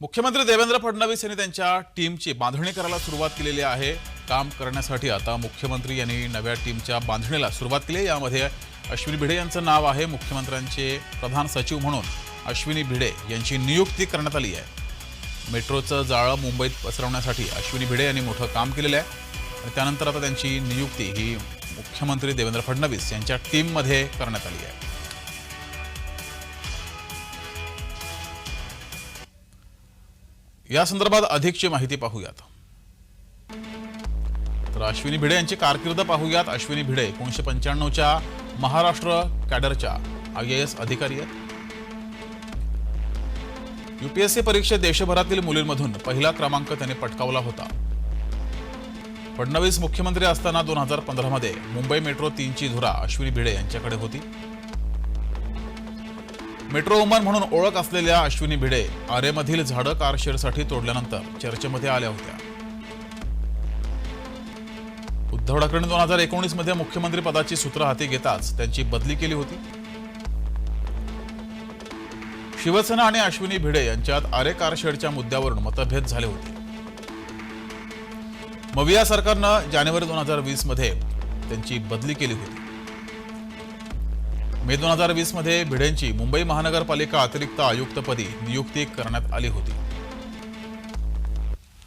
मुख्यमंत्री देवेंद्र फडणवीस यांनी त्यांच्या टीमची बांधणी करायला सुरुवात केलेली आहे. काम करण्यासाठी आता मुख्यमंत्री यांनी नव्या टीमच्या बांधणीला सुरुवात केली यामध्ये अश्विनी भिडे यांचं नाव आहे. मुख्यमंत्र्यांचे प्रधान सचिव म्हणून अश्विनी भिडे यांची नियुक्ती करण्यात आली आहे. मेट्रोचं जाळं मुंबईत पसरवण्यासाठी अश्विनी भिडे यांनी मोठं काम केलेलं आहे. आणि त्यानंतर आता त्यांची नियुक्ती ही मुख्यमंत्री देवेंद्र फडणवीस यांच्या टीममध्ये करण्यात आली आहे. या संदर्भात अधिकची माहिती पाहूयात. तर अश्विनी भिडे यांची कारकीर्द पाहूयात. अश्विनी भिडे एकोणीशे पंच्याण्णवच्या महाराष्ट्र कॅडरच्या आय एस अधिकारी आहेत. युपीएससी परीक्षेत देशभरातील मुलींमधून पहिला क्रमांक त्यांनी पटकावला होता. फडणवीस मुख्यमंत्री असताना दोन हजार पंधरामध्ये मुंबई मेट्रो तीनची धुरा अश्विनी भिडे यांच्याकडे होती. मेट्रो वुमन म्हणून ओळख असलेल्या अश्विनी भिडे आरेमधील झाडं कारशेडसाठी तोडल्यानंतर चर्चेमध्ये आल्या होत्या. उद्धव ठाकरे दोन हजार एकोणीसमध्ये मुख्यमंत्री पदाची सूत्र हाती घेताच त्यांची बदली केली होती. शिवसेना आणि अश्विनी भिडे यांच्यात आरे कारशेडच्या मुद्द्यावरून मतभेद झाले होते. मविया सरकारनं जानेवारी दोन हजार वीसमध्ये त्यांची बदली केली होती. मे दोन हजार वीसमध्ये भिडेंची मुंबई महानगरपालिका अतिरिक्त आयुक्तपदी नियुक्ती करण्यात आली होती.